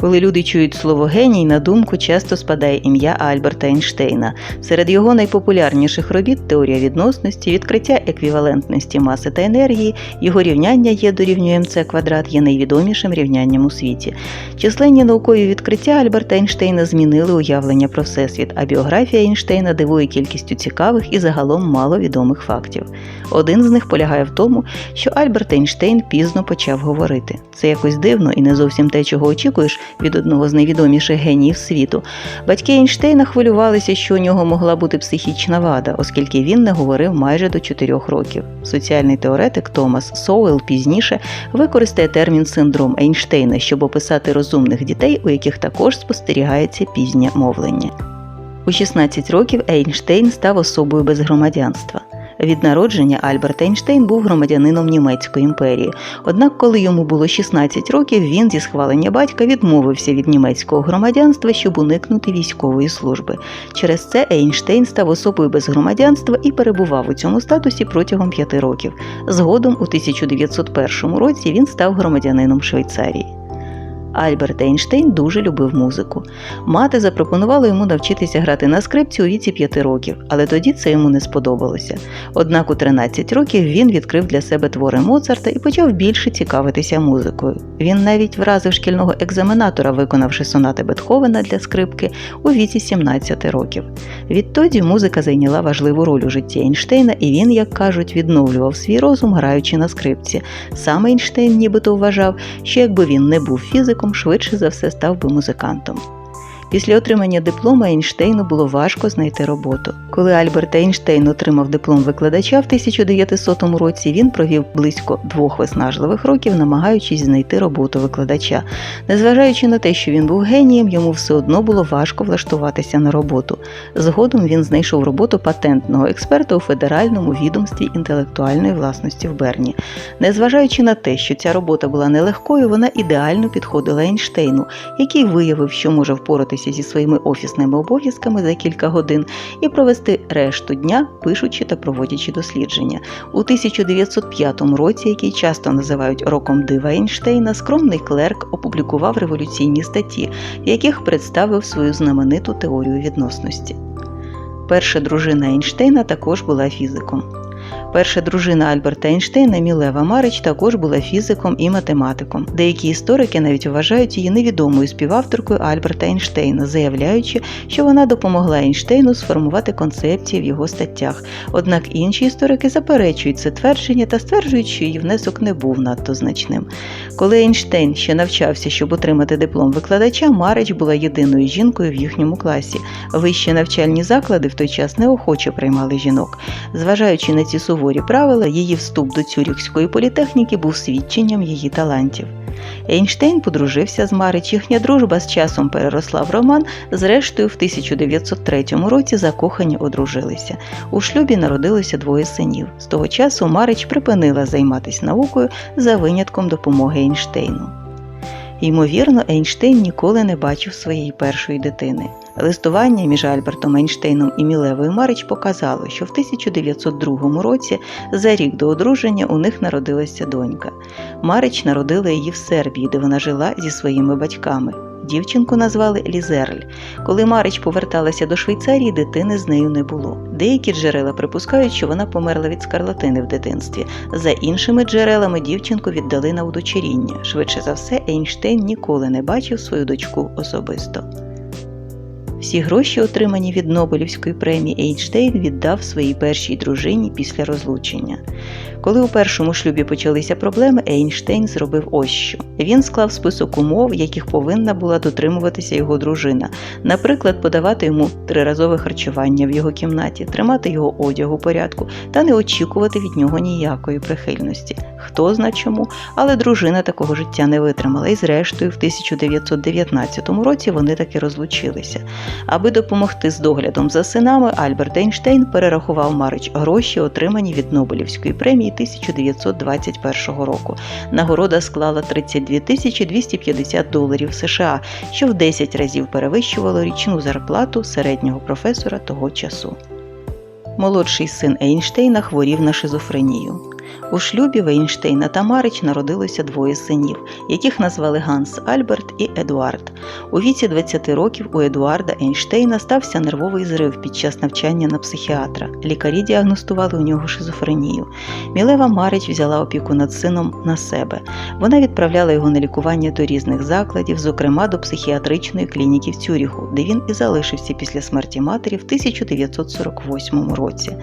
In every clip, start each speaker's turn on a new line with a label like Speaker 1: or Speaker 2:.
Speaker 1: Коли люди чують слово геній, на думку часто спадає ім'я Альберта Ейнштейна. Серед його найпопулярніших робіт теорія відносності, відкриття еквівалентності маси та енергії, його рівняння є дорівнює МЦ квадрат є найвідомішим рівнянням у світі. Численні наукові відкриття Альберта Ейнштейна змінили уявлення про всесвіт, а біографія Ейнштейна дивує кількістю цікавих і загалом маловідомих фактів. Один з них полягає в тому, що Альберт Ейнштейн пізно почав говорити. Це якось дивно і не зовсім те, чого очікуєш від одного з найвідоміших геніїв світу. Батьки Ейнштейна хвилювалися, що у нього могла бути психічна вада, оскільки він не говорив майже до 4 років. Соціальний теоретик Томас Соуел пізніше використає термін синдром Ейнштейна, щоб описати розумних дітей, у яких також спостерігається пізнє мовлення. У 16 років Ейнштейн став особою без громадянства. Від народження Альберт Ейнштейн був громадянином Німецької імперії. Однак, коли йому було 16 років, він зі схвалення батька відмовився від німецького громадянства, щоб уникнути військової служби. Через це Ейнштейн став особою без громадянства і перебував у цьому статусі протягом п'яти років. Згодом, у 1901 році, він став громадянином Швейцарії. Альберт Ейнштейн дуже любив музику. Мати запропонувала йому навчитися грати на скрипці у віці 5 років, але тоді це йому не сподобалося. Однак у 13 років він відкрив для себе твори Моцарта і почав більше цікавитися музикою. Він навіть вразив шкільного екзаменатора, виконавши сонати Бетховена для скрипки у віці 17 років. Відтоді музика зайняла важливу роль у житті Ейнштейна, і він, як кажуть, відновлював свій розум, граючи на скрипці. Сам Ейнштейн нібито вважав, що якби він не був фізиком, швидше за все став би музикантом. Після отримання диплома Ейнштейну було важко знайти роботу. Коли Альберт Ейнштейн отримав диплом викладача в 1900 році, він провів близько двох виснажливих років, намагаючись знайти роботу викладача. Незважаючи на те, що він був генієм, йому все одно було важко влаштуватися на роботу. Згодом він знайшов роботу патентного експерта у федеральному відомстві інтелектуальної власності в Берні. Незважаючи на те, що ця робота була нелегкою, вона ідеально підходила Ейнштейну, який виявив, що може впоратися зі своїми офісними обов'язками за кілька годин і провести решту дня, пишучи та проводячи дослідження. У 1905 році, який часто називають роком дива Ейнштейна, скромний клерк опублікував революційні статті, в яких представив свою знамениту теорію відносності. Перша дружина Ейнштейна також була фізиком. Перша дружина Альберта Ейнштейна Мілева Марич також була фізиком і математиком. Деякі історики навіть вважають її невідомою співавторкою Альберта Ейнштейна, заявляючи, що вона допомогла Ейнштейну сформувати концепції в його статтях. Однак інші історики заперечують це твердження та стверджують, що її внесок не був надто значним. Коли Ейнштейн ще навчався, щоб отримати диплом викладача, Марич була єдиною жінкою в їхньому класі. Вищі навчальні заклади в той час неохоче приймали жінок. Зважаючи на ці суворі правила, її вступ до Цюріхської політехніки був свідченням її талантів. Ейнштейн подружився з Марич, їхня дружба з часом переросла в роман. Зрештою, в 1903 році закохані одружилися. У шлюбі народилося двоє синів. З того часу Марич припинила займатися наукою за винятком допомоги Ейнштейну. Ймовірно, Ейнштейн ніколи не бачив своєї першої дитини. Листування між Альбертом Ейнштейном і Мілевою Марич показало, що в 1902 році, за рік до одруження, у них народилася донька. Марич народила її в Сербії, де вона жила зі своїми батьками. Дівчинку назвали Лізерль. Коли Марич поверталася до Швейцарії, дитини з нею не було. Деякі джерела припускають, що вона померла від скарлатини в дитинстві. За іншими джерелами дівчинку віддали на удочеріння. Швидше за все, Ейнштейн ніколи не бачив свою дочку особисто. Всі гроші, отримані від Нобелівської премії, Ейнштейн віддав своїй першій дружині після розлучення. Коли у першому шлюбі почалися проблеми, Ейнштейн зробив ось що. Він склав список умов, яких повинна була дотримуватися його дружина. Наприклад, подавати йому триразове харчування в його кімнаті, тримати його одяг у порядку та не очікувати від нього ніякої прихильності. Хто зна чому, але дружина такого життя не витримала, і зрештою, в 1919 році вони таки розлучилися. Аби допомогти з доглядом за синами, Альберт Ейнштейн перерахував Марич гроші, отримані від Нобелівської премії 1921 року. Нагорода склала 32 тисячі 250 доларів США, що в 10 разів перевищувало річну зарплату середнього професора того часу. Молодший син Ейнштейна хворів на шизофренію. У шлюбі в Ейнштейна та Марич народилося двоє синів, яких назвали Ганс Альберт і Едуард. У віці 20 років у Едуарда Ейнштейна стався нервовий зрив під час навчання на психіатра. Лікарі діагностували у нього шизофренію. Мілева Марич взяла опіку над сином на себе. Вона відправляла його на лікування до різних закладів, зокрема до психіатричної клініки в Цюріху, де він і залишився після смерті матері в 1948 році.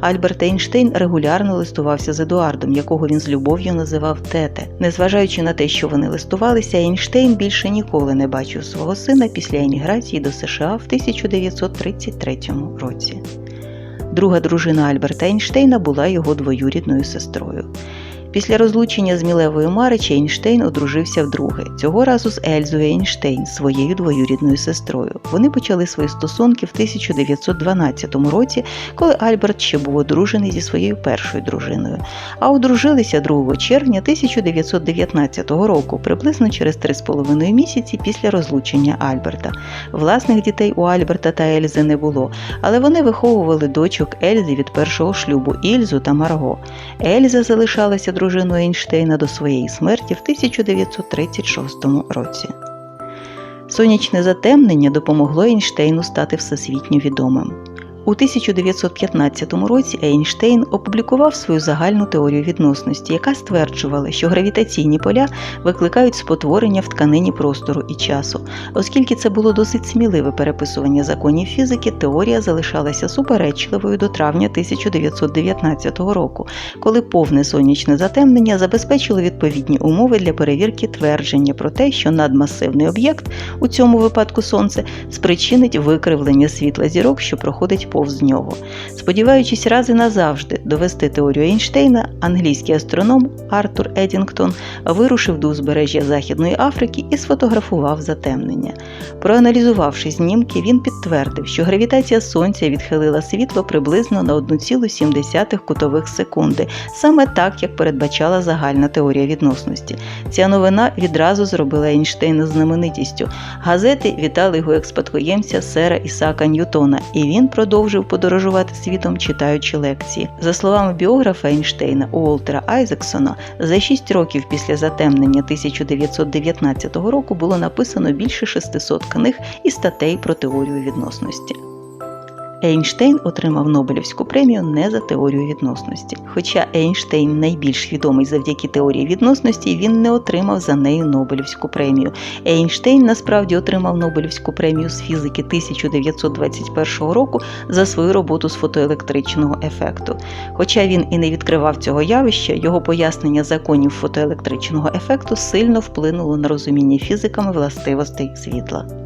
Speaker 1: Альберт Ейнштейн регулярно листувався з Едуардом, якого він з любов'ю називав Тете. Незважаючи на те, що вони листувалися, Ейнштейн більше ніколи не бачив свого сина після еміграції до США в 1933 році. Друга дружина Альберта Ейнштейна була його двоюрідною сестрою. Після розлучення з Мілевою Марич Ейнштейн одружився вдруге, цього разу з Ельзою Ейнштейн, своєю двоюрідною сестрою. Вони почали свої стосунки в 1912 році, коли Альберт ще був одружений зі своєю першою дружиною, а одружилися 2 червня 1919 року, приблизно через 3,5 місяці після розлучення Альберта. Власних дітей у Альберта та Ельзи не було, але вони виховували дочок Ельзи від першого шлюбу Ільзу та Марго. Ельза залишалася дружиною Ейнштейна до своєї смерті в 1936 році. Сонячне затемнення допомогло Ейнштейну стати всесвітньо відомим. У 1915 році Ейнштейн опублікував свою загальну теорію відносності, яка стверджувала, що гравітаційні поля викликають спотворення в тканині простору і часу. Оскільки це було досить сміливе переписування законів фізики, теорія залишалася суперечливою до травня 1919 року, коли повне сонячне затемнення забезпечило відповідні умови для перевірки твердження про те, що надмасивний об'єкт, у цьому випадку сонце, спричинить викривлення світла зірок, що проходить повз нього. Сподіваючись раз і назавжди довести теорію Ейнштейна, англійський астроном Артур Едінгтон вирушив до узбережжя Західної Африки і сфотографував затемнення. Проаналізувавши знімки, він підтвердив, що гравітація Сонця відхилила світло приблизно на 1,7 кутових секунди, саме так, як передбачала загальна теорія відносності. Ця новина відразу зробила Ейнштейна знаменитістю. Газети вітали його як спадкоємця сера Ісака Ньютона, і він продовжив подорожувати світом, читаючи лекції. За словами біографа Ейнштейна Уолтера Айзексона, за 6 років після затемнення 1919 року було написано більше 600 книг і статей про теорію відносності. Ейнштейн отримав Нобелівську премію не за теорію відносності. Хоча Ейнштейн найбільш відомий завдяки теорії відносності, він не отримав за нею Нобелівську премію. Ейнштейн насправді отримав Нобелівську премію з фізики 1921 року за свою роботу з фотоелектричного ефекту. Хоча він і не відкривав цього явища, його пояснення законів фотоелектричного ефекту сильно вплинуло на розуміння фізиками властивостей світла.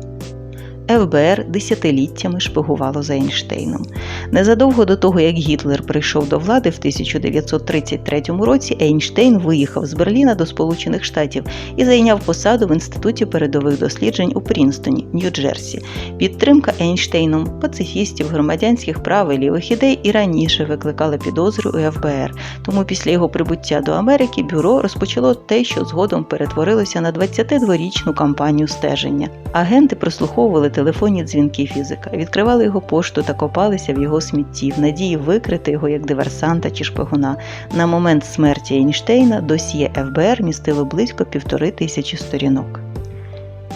Speaker 1: ФБР десятиліттями шпигувало за Ейнштейном. Незадовго до того, як Гітлер прийшов до влади в 1933 році, Ейнштейн виїхав з Берліна до Сполучених Штатів і зайняв посаду в Інституті передових досліджень у Прінстоні, Нью-Джерсі. Підтримка Ейнштейном пацифістів, громадянських прав і лівих ідей і раніше викликала підозру у ФБР. Тому після його прибуття до Америки бюро розпочало те, що згодом перетворилося на 22-річну кампанію стеження. Агенти прослуховували телефонні дзвінки фізика, відкривали його пошту та копалися в його смітті в надії викрити його як диверсанта чи шпигуна. На момент смерті Ейнштейна досьє ФБР містило близько півтори тисячі сторінок.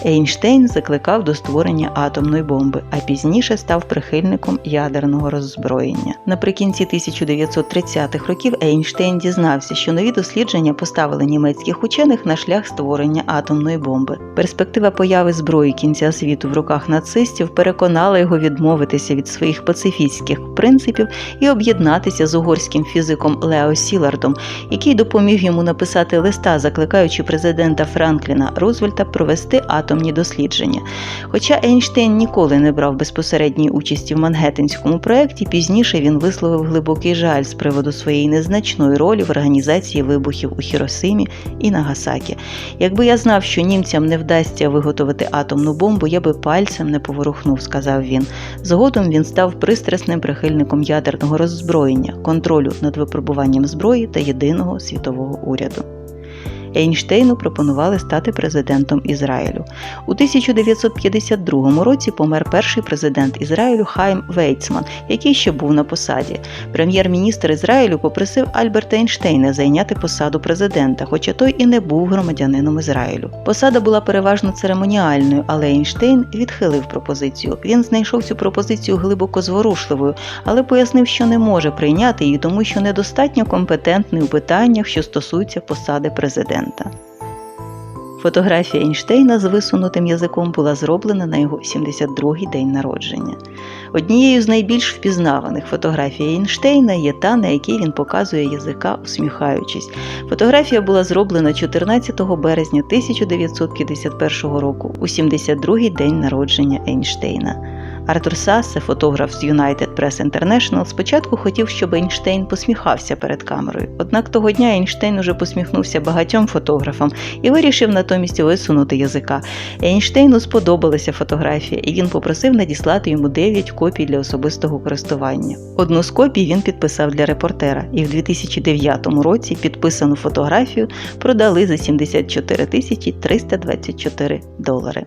Speaker 1: Ейнштейн закликав до створення атомної бомби, а пізніше став прихильником ядерного роззброєння. Наприкінці 1930-х років Ейнштейн дізнався, що нові дослідження поставили німецьких учених на шлях створення атомної бомби. Перспектива появи зброї кінця світу в руках нацистів переконала його відмовитися від своїх пацифістських принципів і об'єднатися з угорським фізиком Лео Сілардом, який допоміг йому написати листа, закликаючи президента Франкліна Рузвельта провести атомні дослідження. Хоча Ейнштейн ніколи не брав безпосередньої участі в Мангеттенському проєкті, пізніше він висловив глибокий жаль з приводу своєї незначної ролі в організації вибухів у Хіросимі і Нагасакі. Якби я знав, що німцям не вдасться виготовити атомну бомбу, я би пальцем не поворухнув, сказав він. Згодом він став пристрасним прихильником ядерного роззброєння, контролю над випробуванням зброї та єдиного світового уряду. Ейнштейну пропонували стати президентом Ізраїлю. У 1952 році помер перший президент Ізраїлю Хайм Вейцман, який ще був на посаді. Прем'єр-міністр Ізраїлю попросив Альберта Ейнштейна зайняти посаду президента, хоча той і не був громадянином Ізраїлю. Посада була переважно церемоніальною, але Ейнштейн відхилив пропозицію. Він знайшов цю пропозицію глибоко зворушливою, але пояснив, що не може прийняти її, тому що недостатньо компетентний у питаннях, що стосуються посади президента. Фотографія Ейнштейна з висунутим язиком була зроблена на його 72-й день народження. Однією з найбільш впізнаваних фотографій Ейнштейна є та, на якій він показує язика, усміхаючись. Фотографія була зроблена 14 березня 1951 року, у 72-й день народження Ейнштейна. Артур Сассе, фотограф з United Press International, спочатку хотів, щоб Ейнштейн посміхався перед камерою. Однак того дня Ейнштейн уже посміхнувся багатьом фотографам і вирішив натомість висунути язика. Ейнштейну сподобалася фотографія, і він попросив надіслати йому 9 копій для особистого користування. Одну з копій він підписав для репортера, і в 2009 році підписану фотографію продали за 74 тисячі 324 долари.